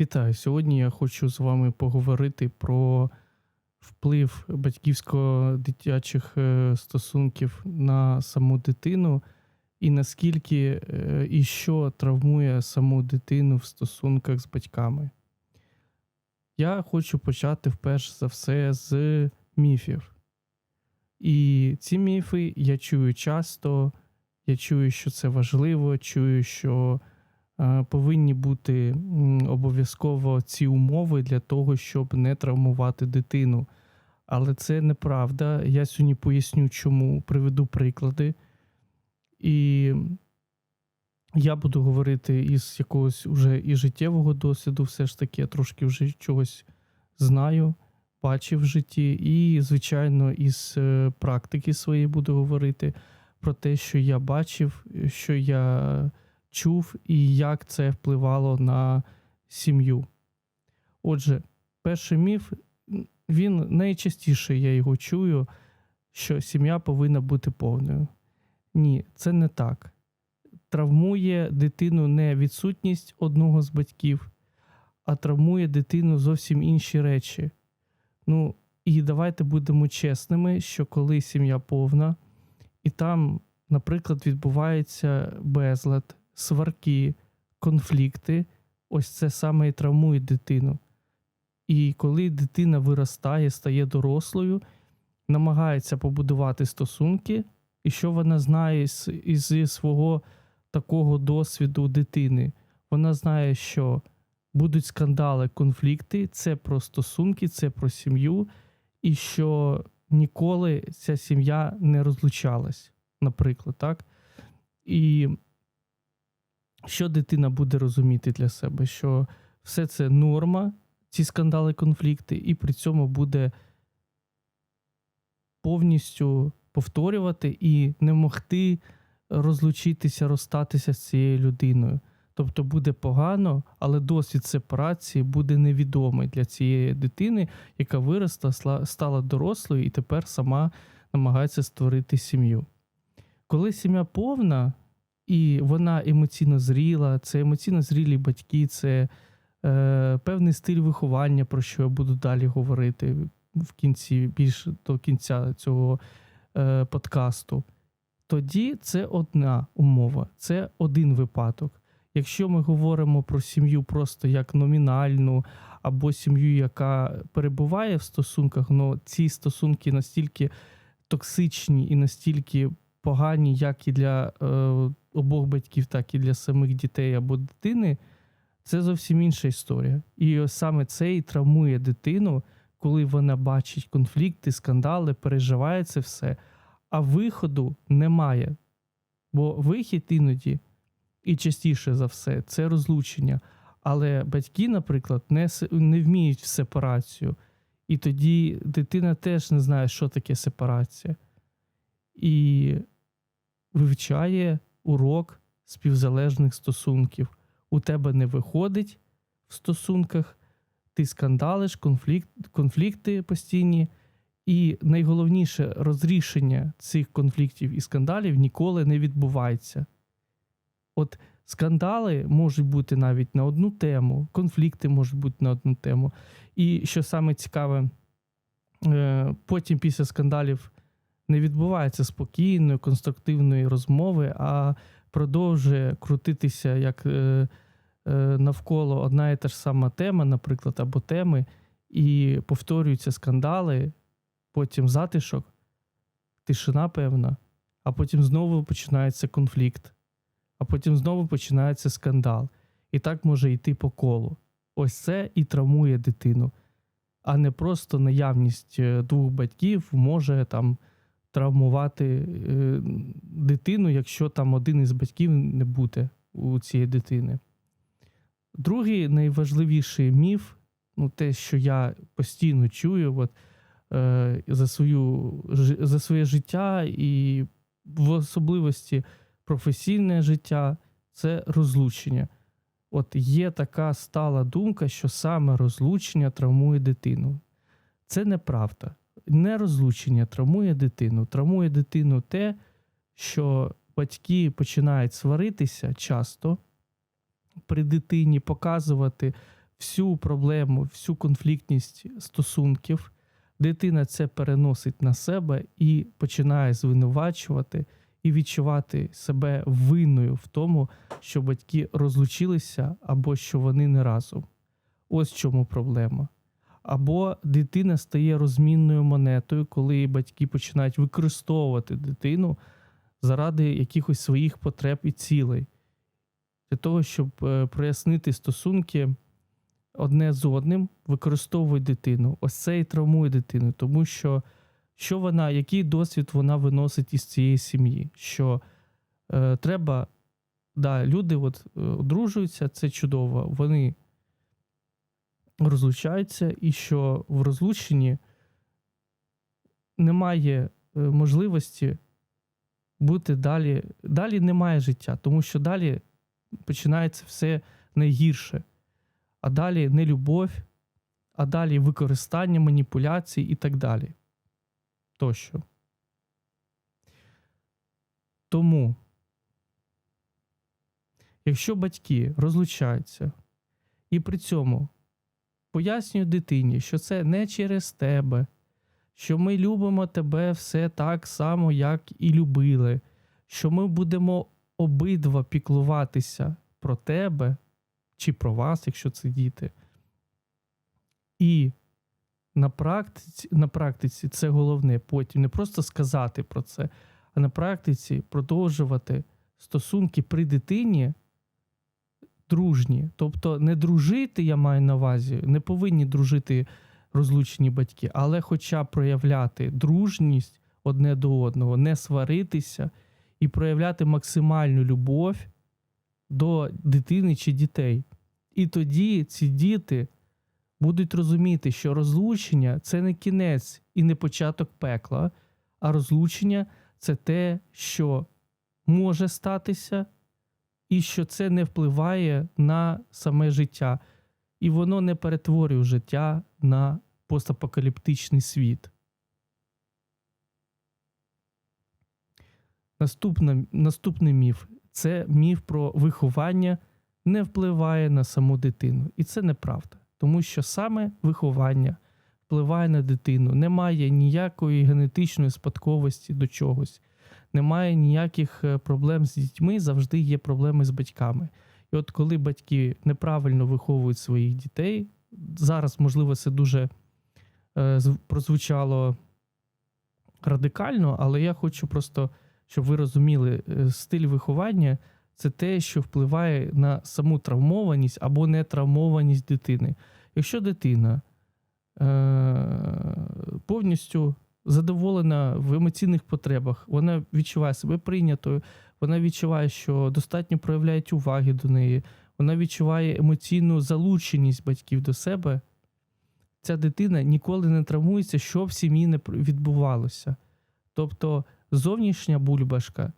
Вітаю! Сьогодні я хочу з вами поговорити про вплив батьківсько-дитячих е, стосунків на саму дитину, і наскільки е, і що травмує саму дитину в стосунках з батьками. Я хочу почати вперше за все з міфів. І ці міфи я чую часто, я чую, що це важливо, чую, що повинні бути обов'язково ці умови для того, щоб не травмувати дитину. Але це неправда. Я сьогодні поясню, чому приведу приклади. І я буду говорити із якогось уже і життєвого досвіду, все ж таки, я трошки вже чогось знаю, бачив в житті, і, звичайно, із е, практики своєї буду говорити про те, що я бачив, що я чув, і як це впливало на сім'ю. Отже, перший міф, він найчастіше я його чую, що сім'я повинна бути повною. Ні, це не так. Травмує дитину не відсутність одного з батьків, а травмує дитину зовсім інші речі. Ну, і давайте будемо чесними, що коли сім'я повна, і там, наприклад, відбувається безлад, сварки, конфлікти, ось це саме і травмує дитину. І коли дитина виростає, стає дорослою, намагається побудувати стосунки, і що вона знає з, із свого такого досвіду дитини? Вона знає, що будуть скандали, конфлікти, це про стосунки, це про сім'ю, і що ніколи ця сім'я не розлучалась, наприклад, так? І що дитина буде розуміти для себе? Що все це норма, ці скандали, конфлікти, і при цьому буде повністю повторювати і не могти розлучитися, розстатися з цією людиною. Тобто буде погано, але досвід сепарації буде невідомий для цієї дитини, яка виросла, стала дорослою і тепер сама намагається створити сім'ю. Коли сім'я повна і вона емоційно зріла, це емоційно зрілі батьки, це е, певний стиль виховання, про що я буду далі говорити в кінці, більш до кінця цього е, подкасту. Тоді це одна умова, це один випадок. Якщо ми говоримо про сім'ю просто як номінальну, або сім'ю, яка перебуває в стосунках, але ці стосунки настільки токсичні і настільки погані, як і для е, обох батьків, так і для самих дітей або дитини, це зовсім інша історія. І саме це і травмує дитину, коли вона бачить конфлікти, скандали, переживає це все, а виходу немає. Бо вихід іноді і частіше за все це розлучення. Але батьки, наприклад, не, не вміють в сепарацію. І тоді дитина теж не знає, що таке сепарація. І вивчає урок співзалежних стосунків. У тебе не виходить в стосунках, ти скандалиш, конфлікт, конфлікти постійні. І найголовніше розрішення цих конфліктів і скандалів ніколи не відбувається. От скандали можуть бути навіть на одну тему, конфлікти можуть бути на одну тему. І що саме цікаве, е, потім після скандалів не відбувається спокійної, конструктивної розмови, а продовжує крутитися як е, е, навколо одна і та ж сама тема, наприклад, або теми, і повторюються скандали, потім затишок, тишина певна, а потім знову починається конфлікт а потім знову починається скандал. І так може йти по колу. Ось це і травмує дитину, а не просто наявність е, двох батьків може там травмувати е, дитину, якщо там один із батьків не буде у цієї дитини. Другий найважливіший міф, ну те, що я постійно чую, от, е, за, свою, за своє життя і в особливості професійне життя це розлучення. От є така стала думка, що саме розлучення травмує дитину. Це неправда. Не розлучення травмує дитину. Травмує дитину те, що батьки починають сваритися часто при дитині, показувати всю проблему, всю конфліктність стосунків, дитина це переносить на себе і починає звинувачувати і відчувати себе винною в тому, що батьки розлучилися або що вони не разом. Ось чому проблема. Або дитина стає розмінною монетою, коли батьки починають використовувати дитину заради якихось своїх потреб і цілей, для того, щоб е, прояснити стосунки одне з одним, використовують дитину. Ось це і травмує дитину, тому що що вона, який досвід вона виносить із цієї сім'ї? Що е, треба, да, люди от, е, одружуються, це чудово, вони розлучаються, і що в розлученні немає е, можливості бути далі. Далі немає життя, тому що далі починається все найгірше. А далі не любов, а далі використання, маніпуляції і так далі. Тощо. Тому, якщо батьки розлучаються і при цьому пояснюють дитині, що це не через тебе, що ми любимо тебе все так само, як і любили, що ми будемо обидва піклуватися про тебе чи про вас, якщо це діти. І на практиці, на практиці це головне потім не просто сказати про це, а на практиці продовжувати стосунки при дитині дружні. Тобто не дружити, я маю на увазі, не повинні дружити розлучені батьки, але хоча проявляти дружність одне до одного, не сваритися і проявляти максимальну любов до дитини чи дітей. І тоді ці діти будуть розуміти, що розлучення це не кінець і не початок пекла, а розлучення це те, що може статися, і що це не впливає на саме життя, і воно не перетворює життя на постапокаліптичний світ. Наступна, Наступний міф це міф про виховання не впливає на саму дитину. І це неправда, тому що саме виховання впливає на дитину. Немає ніякої генетичної спадковості до чогось, немає ніяких е, проблем з дітьми, завжди є проблеми з батьками. І от коли батьки неправильно виховують своїх дітей, зараз, можливо, це дуже е, прозвучало радикально, але я хочу просто, щоб ви розуміли, е, стиль виховання це те, що впливає на саму травмованість або нетравмованість дитини. Якщо дитина е- повністю задоволена в емоційних потребах, вона відчуває себе прийнятою, вона відчуває, що достатньо проявляють уваги до неї, вона відчуває емоційну залученість батьків до себе. Ця дитина ніколи не травмується, що в сім'ї не відбувалося. Тобто зовнішня бульбашка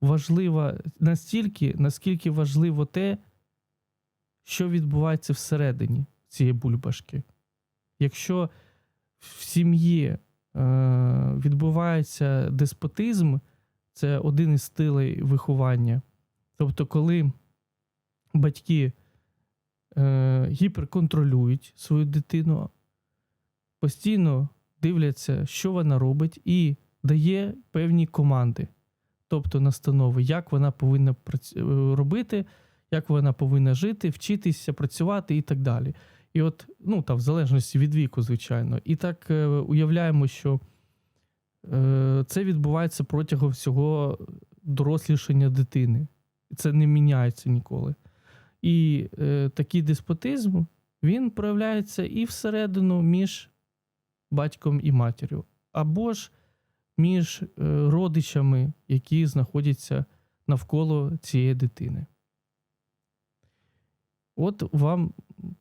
важлива настільки, наскільки важливо те, що відбувається всередині цієї бульбашки. Якщо в сім'ї відбувається деспотизм, це один із стилей виховання. Тобто, коли батьки е, гіперконтролюють свою дитину, постійно дивляться, що вона робить, і дає певні команди тобто настанови, як вона повинна е, робити, як вона повинна жити, вчитися, працювати і так далі. І от, ну там, в залежності від віку, звичайно. І так е, уявляємо, що е, це відбувається протягом всього дорослішання дитини. Це не міняється ніколи. І е, такий деспотизм він проявляється і всередину між батьком і матір'ю. Або ж між е, родичами, які знаходяться навколо цієї дитини. От вам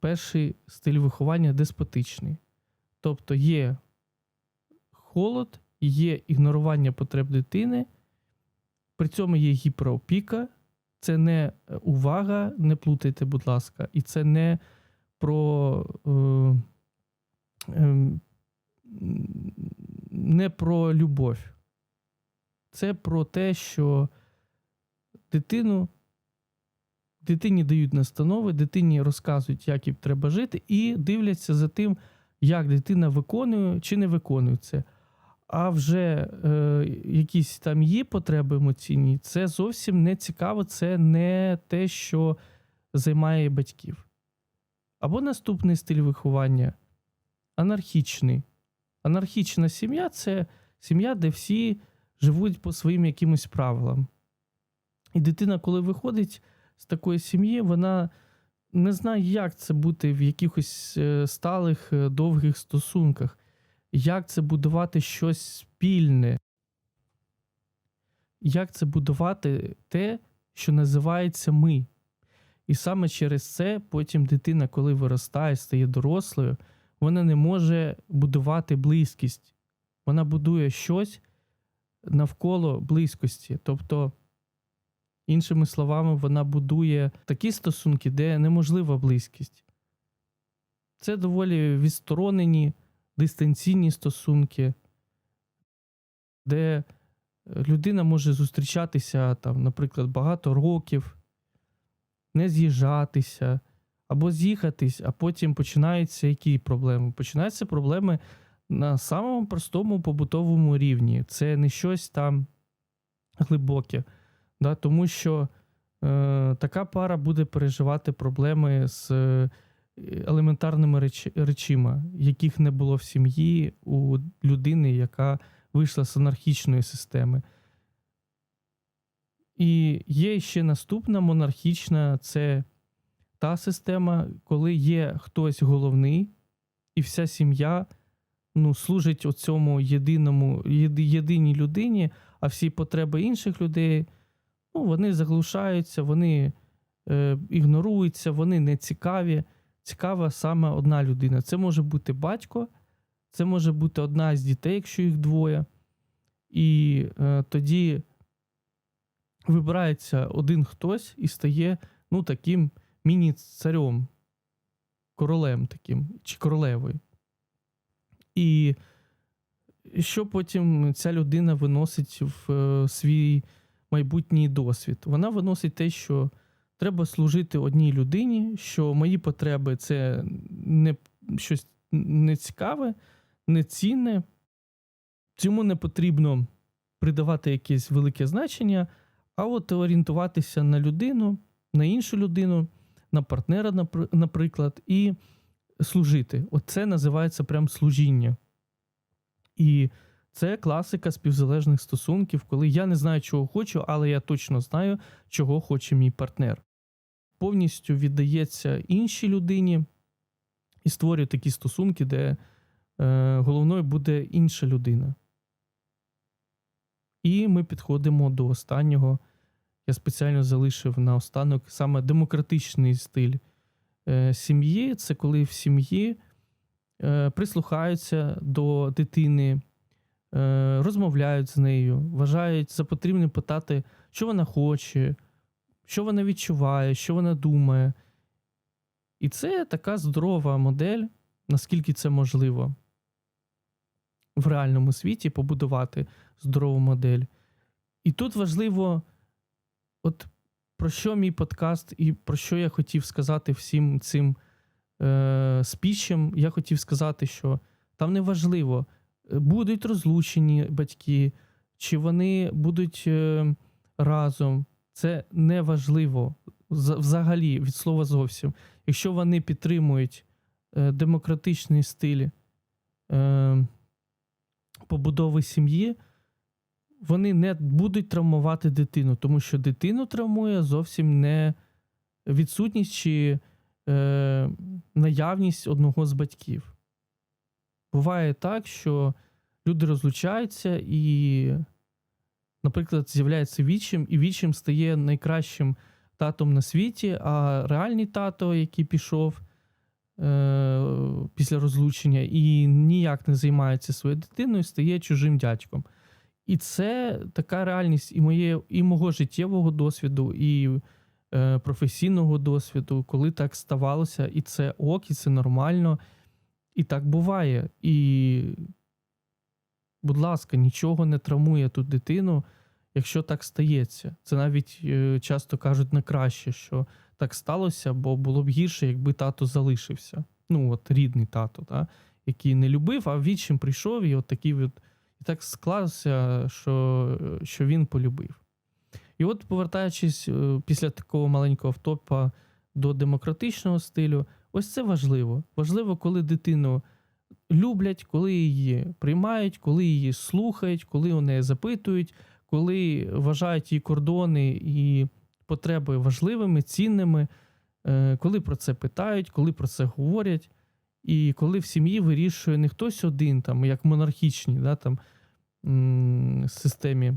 перший стиль виховання деспотичний. Тобто є холод, є ігнорування потреб дитини, при цьому є гіперопіка, це не увага, не плутайте, будь ласка, і це не про е, е, не про любов. Це про те, що дитину Дитині дають настанови, дитині розказують, як їй треба жити, і дивляться за тим, як дитина виконує чи не виконує це. А вже е, якісь там є потреби емоційні, це зовсім не цікаво, це не те, що займає батьків. Або наступний стиль виховання анархічний. Анархічна сім'я це сім'я, де всі живуть по своїм якимось правилам. І дитина, коли виходить з такої сім'ї, вона не знає, як це бути в якихось е, сталих, е, довгих стосунках, як це будувати щось спільне, як це будувати те, що називається ми. І саме через це потім дитина, коли виростає, стає дорослою, вона не може будувати близькість. Вона будує щось навколо близькості. Тобто, іншими словами, вона будує такі стосунки, де неможлива близькість. Це доволі відсторонені, дистанційні стосунки, де людина може зустрічатися, там, наприклад, багато років, не з'їжджатися, або з'їхатись, а потім починаються які проблеми? Починаються проблеми на самому простому побутовому рівні. Це не щось там глибоке. Да? Тому що е, така пара буде переживати проблеми з е, елементарними реч, речима, яких не було в сім'ї у людини, яка вийшла з анархічної системи. І є ще наступна монархічна це та система, коли є хтось головний, і вся сім'я ну, служить оцьому єдиному, єди, єдиній людині, а всі потреби інших людей ну, вони заглушаються, вони е, ігноруються, вони не цікаві. Цікава саме одна людина. Це може бути батько, це може бути одна з дітей, якщо їх двоє. І е, тоді вибирається один хтось і стає ну, таким міні-царем, королем таким чи королевою. І що потім ця людина виносить в е, свій майбутній досвід? Вона виносить те, що треба служити одній людині, що мої потреби це не щось нецікаве, нецінне. Цьому не потрібно придавати якесь велике значення, а от орієнтуватися на людину, на іншу людину, на партнера, наприклад, і служити. Оце називається прям служіння. І це класика співзалежних стосунків, коли я не знаю, чого хочу, але я точно знаю, чого хоче мій партнер. Повністю віддається іншій людині і створює такі стосунки, де е, головною буде інша людина. І ми підходимо до останнього. Я спеціально залишив на останок саме демократичний стиль е, сім'ї. Це коли в сім'ї е, прислухаються до дитини, розмовляють з нею, вважають за потрібне питати, що вона хоче, що вона відчуває, що вона думає. І це така здорова модель, наскільки це можливо в реальному світі побудувати здорову модель. І тут важливо, от про що мій подкаст і про що я хотів сказати всім цим е, спічем. Я хотів сказати, що там не важливо, будуть розлучені батьки, чи вони будуть е, разом. Це не важливо взагалі від слова зовсім. Якщо вони підтримують е, демократичний стиль е, побудови сім'ї, вони не будуть травмувати дитину, тому що дитину травмує зовсім не відсутність чи е, наявність одного з батьків. Буває так, що люди розлучаються і, наприклад, з'являється вічим, і вічим стає найкращим татом на світі, а реальний тато, який пішов е, після розлучення і ніяк не займається своєю дитиною, стає чужим дядьком. І це така реальність і моє, і мого життєвого досвіду, і е, професійного досвіду, коли так ставалося, і це ок, і це нормально, і так буває. І, будь ласка, нічого не травмує тут дитину, якщо так стається. Це навіть е, часто кажуть на краще, що так сталося, бо було б гірше, якби тато залишився. Ну, от рідний тато, та, який не любив, а відчим прийшов, і от такий от, і так склався, що, що він полюбив. І от, повертаючись е, після такого маленького втопа до демократичного стилю, ось це важливо. Важливо, коли дитину люблять, коли її приймають, коли її слухають, коли у неї запитують, коли вважають її кордони і потреби важливими, цінними, е, коли про це питають, коли про це говорять, і коли в сім'ї вирішує не хтось один, там, як в монархічній да, там, системі.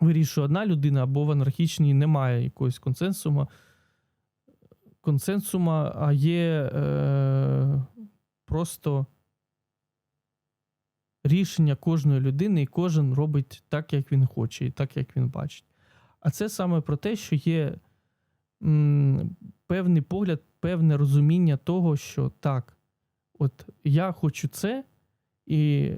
Вирішує одна людина, або в анархічній немає якогось консенсуму, консенсума, а є е, просто рішення кожної людини, і кожен робить так, як він хоче, і так, як він бачить. А це саме про те, що є м, певний погляд, певне розуміння того, що так, от я хочу це, і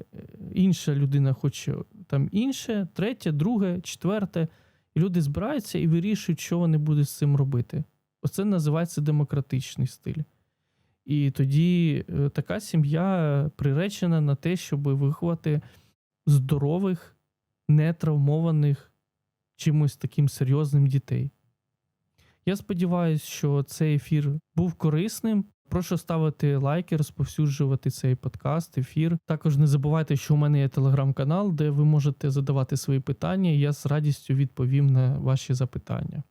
інша людина хоче там інше, третє, друге, четверте. І люди збираються і вирішують, що вони будуть з цим робити. Оце називається демократичний стиль. І тоді е, така сім'я приречена на те, щоб виховати здорових, нетравмованих чимось таким серйозним дітей. Я сподіваюся, що цей ефір був корисним. Прошу ставити лайки, розповсюджувати цей подкаст, ефір. Також не забувайте, що у мене є телеграм-канал, де ви можете задавати свої питання, і я з радістю відповім на ваші запитання.